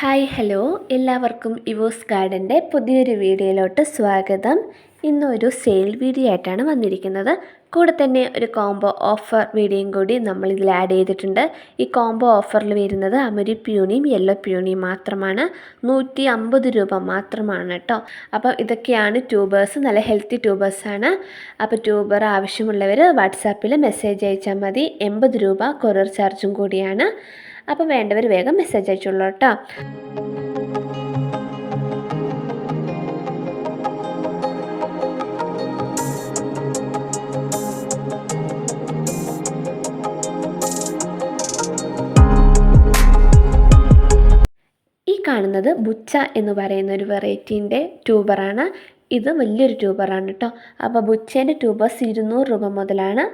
Hi hello. എല്ലാവർക്കും ഇവോസ് ഗാർഡന്റെ പുതിയൊരു വീഡിയോയിലോട്ട് സ്വാഗതം. ഇന്നൊരു സെയിൽ വീഡിയോ ആയിട്ടാണ് വന്നിരിക്കുന്നത്. കൂടെ തന്നെ ഒരു കോംബോ ഓഫർ വീഡിയോയും കൂടി നമ്മൾ ഇതിൽ ആഡ് ചെയ്തിട്ടുണ്ട്. ഈ കോംബോ ഓഫറിൽ വരുന്നത് അമരി പ്യൂണിയും യെല്ലോ പ്യൂണിയും മാത്രമാണ്. നൂറ്റി അമ്പത് രൂപ മാത്രമാണ് കേട്ടോ. അപ്പോൾ ഇതൊക്കെയാണ് ട്യൂബേഴ്സ് നല്ല ഹെൽത്തി ട്യൂബേഴ്സാണ്. അപ്പോൾ ട്യൂബർ ആവശ്യമുള്ളവർ വാട്സാപ്പിൽ മെസ്സേജ് അയച്ചാൽ മതി. എൺപത് രൂപ കൊറിയർ ചാർജും കൂടിയാണ്. അപ്പോൾ വേണ്ടവർ വേഗം മെസ്സേജ് അയച്ചോളൂ കേട്ടോ. കാണുന്നത് ബുച്ച എന്ന് പറയുന്ന ഒരു വെറൈറ്റീന്റെ ട്യൂബറാണ് ഇത് വലിയൊരു ട്യൂബറാണ് കേട്ടോ അപ്പോൾ ബുച്ചേന്റെ ട്യൂബേഴ്സ് ഇരുന്നൂറ് രൂപ മുതലാണ്.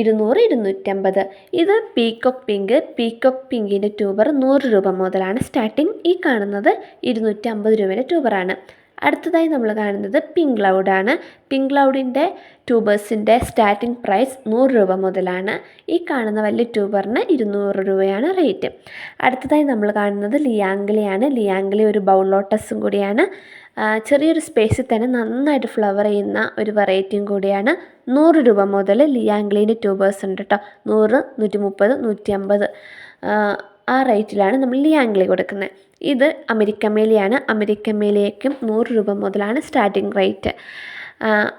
ഇരുന്നൂറ് ഇരുന്നൂറ്റമ്പത്. ഇത് പീക്കോക്ക് പിങ്ക് പീക്കോക്ക് പിങ്കിന്റെ ട്യൂബർ നൂറ് രൂപ മുതലാണ്. സ്റ്റാർട്ടിങ് ഈ കാണുന്നത് ഇരുന്നൂറ്റമ്പത് രൂപയുടെ ട്യൂബറാണ്. അടുത്തതായി നമ്മൾ കാണുന്നത് പിങ്ക് ക്ലൗഡാണ് പിങ്ക് ക്ലൗഡിന്റെ ട്യൂബേഴ്സിന്റെ സ്റ്റാർട്ടിംഗ് പ്രൈസ് നൂറ് രൂപ മുതലാണ്. ഈ കാണുന്ന വലിയ ട്യൂബറിന് ഇരുന്നൂറ് രൂപയാണ് റേറ്റ് അടുത്തതായി നമ്മൾ കാണുന്നത് ലിയാംഗലിയാണ് ലിയാങ്കിളി ഒരു ബൗൾ ലോട്ടസും കൂടിയാണ്. ചെറിയൊരു സ്പേസിൽ തന്നെ നന്നായിട്ട് ഫ്ലവർ ചെയ്യുന്ന ഒരു വെറൈറ്റിയും കൂടിയാണ്. നൂറ് രൂപ മുതൽ ലിയാംഗ്ലീന്റെ ട്യൂബേഴ്സ് ഉണ്ട് കേട്ടോ നൂറ് നൂറ്റി മുപ്പത് നൂറ്റി അമ്പത് ആ റേറ്റിലാണ് നമ്മൾ ലിയാംഗ്ലി കൊടുക്കുന്നത് ഇത് അമേരിക്കൻ മേലെയാണ് അമേരിക്കൻ മേലേക്കും നൂറ് രൂപ മുതലാണ് സ്റ്റാർട്ടിംഗ് റേറ്റ്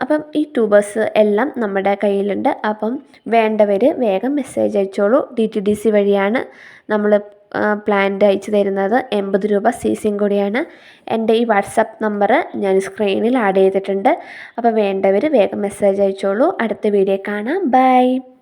അപ്പം ഈ ട്യൂബേഴ്സ് എല്ലാം നമ്മുടെ കയ്യിലുണ്ട്. അപ്പം വേണ്ടവർ വേഗം മെസ്സേജ് അയച്ചോളൂ. ഡി ടി ഡി സി വഴിയാണ് നമ്മൾ പ്ലാന്റ് അയച്ചു തരുന്നത് എൺപത് രൂപ സി സിയും കൂടിയാണ്. എന്റെ ഈ വാട്സപ്പ് നമ്പർ ഞാൻ സ്ക്രീനിൽ ആഡ് ചെയ്തിട്ടുണ്ട്. അപ്പോൾ വേണ്ടവർ വേഗം മെസ്സേജ് അയച്ചോളൂ. അടുത്ത വീഡിയോ കാണാം. ബൈ